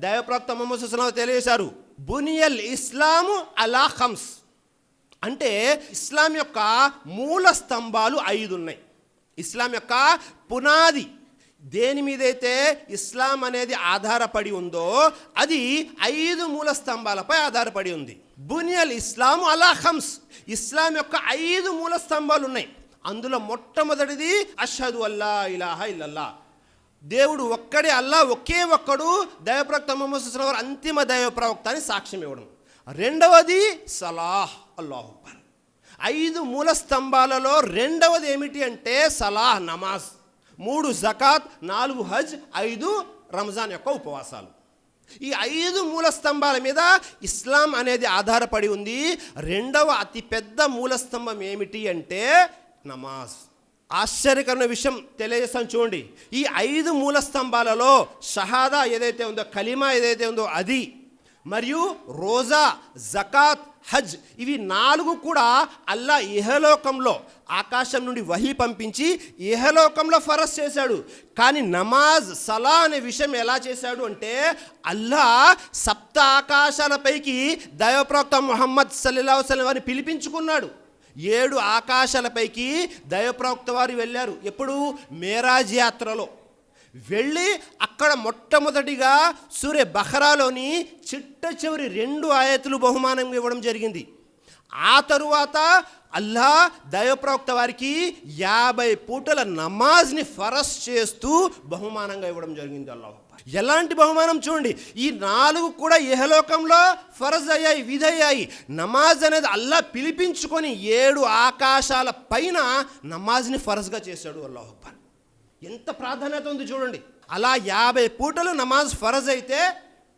దైవప్రవక్త మొహమ్మద్ సుస్లాం తెలియజేశారు బునియల్ ఇస్లాము అలా ఖమ్స్. అంటే ఇస్లాం యొక్క మూల స్తంభాలు ఐదు ఉన్నాయి. ఇస్లాం యొక్క పునాది దేని మీదైతే ఇస్లాం అనేది ఆధారపడి ఉందో అది ఐదు మూల స్తంభాలపై ఆధారపడి ఉంది. బునియల్ ఇస్లాం అలా ఖమ్స్. ఇస్లాం యొక్క ఐదు మూల స్తంభాలు ఉన్నాయి. అందులో మొట్టమొదటిది అషదు అల్లా ఇలాహ ఇల్లల్లా దేవుడు ఒక్కడే అల్లా ఒకే ఒక్కడు దైవప్రవక్త మొహమ్మద్ వారు అంతిమ దైవ ప్రవక్త అని సాక్ష్యం ఇవ్వడం రెండవది సలాహ్ అల్లాహుబ్బర్ ఐదు మూల స్తంభాలలో రెండవది ఏమిటి అంటే సలాహ్ నమాజ్. మూడు జకాత్ నాలుగు హజ్ ఐదు రంజాన్ యొక్క ఉపవాసాలు. ఈ ఐదు మూల స్తంభాల మీద ఇస్లాం అనేది ఆధారపడి ఉంది. రెండవ అతిపెద్ద మూల స్తంభం ఏమిటి అంటే నమాజ్. ఆశ్చర్యకరమైన విషయం తెలియజేస్తాను చూడండి. ఈ ఐదు మూల స్తంభాలలో షహాదా ఏదైతే ఉందో కలిమా ఏదైతే ఉందో అది మరియు రోజా జకాత్ హజ్ ఇవి నాలుగు కూడా అల్లా ఇహలోకంలో ఆకాశం నుండి వహి పంపించి ఇహలోకంలో ఫరస్ చేశాడు. కానీ నమాజ్ సలా అనే విషయం ఎలా చేశాడు అంటే అల్లా సప్త ఆకాశాలపైకి దైవప్రవక్త మొహమ్మద్ సల్లా వసలం వారిని పిలిపించుకున్నాడు. ఏడు ఆకాశాలపైకి దైవప్రవక్త వారు వెళ్ళారు. ఎప్పుడు? మేరాజ్ యాత్రలో. వెళ్ళి అక్కడ మొట్టమొదటిగా సూర్య బహరాలోని చిట్ట చివరి రెండు ఆయతులు బహుమానంగా ఇవ్వడం జరిగింది. ఆ తరువాత అల్లా దైవప్రవక్త వారికి యాభై పూటల నమాజ్ని ఫరస్ చేస్తూ బహుమానంగా ఇవ్వడం జరిగింది అల్లా ఎలాంటి బహుమానం చూడండి ఈ నాలుగు కూడా ఇహలోకంలో ఫరజ్ అయ్యాయి విధయ్యాయి. నమాజ్ అనేది అల్లా పిలిపించుకొని ఏడు ఆకాశాల పైన నమాజ్ని ఫరజ్గా చేశాడు అల్లాహ్ అక్బర్. ఎంత ప్రాధాన్యత ఉంది చూడండి అలా యాభై పూటలు నమాజ్ ఫరజ్ అయితే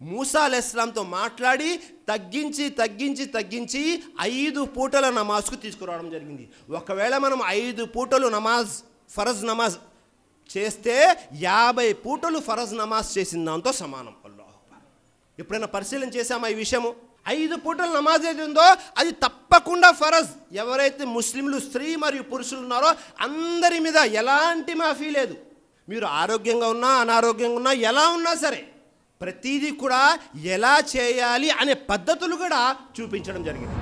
మూసా అలెస్లాంతో మాట్లాడి తగ్గించి తగ్గించి తగ్గించి ఐదు పూటల నమాజ్కు తీసుకురావడం జరిగింది. ఒకవేళ మనం ఐదు పూటలు నమాజ్ ఫరజ్ నమాజ్ చేస్తే యాభై పూటలు ఫరజ్ నమాజ్ చేసిన దాంతో సమానం. అల్లాహ్ ఎప్పుడైనా పరిశీలన చేశామా ఈ విషయము? ఐదు పూటల నమాజ్ ఏది ఉందో అది తప్పకుండా ఫరజ్. ఎవరైతే ముస్లింలు స్త్రీ మరియు పురుషులు ఉన్నారో అందరి మీద ఎలాంటి మాఫీ లేదు. మీరు ఆరోగ్యంగా ఉన్నా అనారోగ్యంగా ఉన్నా ఎలా ఉన్నా సరే ప్రతిదీ కూడా ఎలా చేయాలి అనే పద్ధతులు కూడా చూపించడం జరిగింది.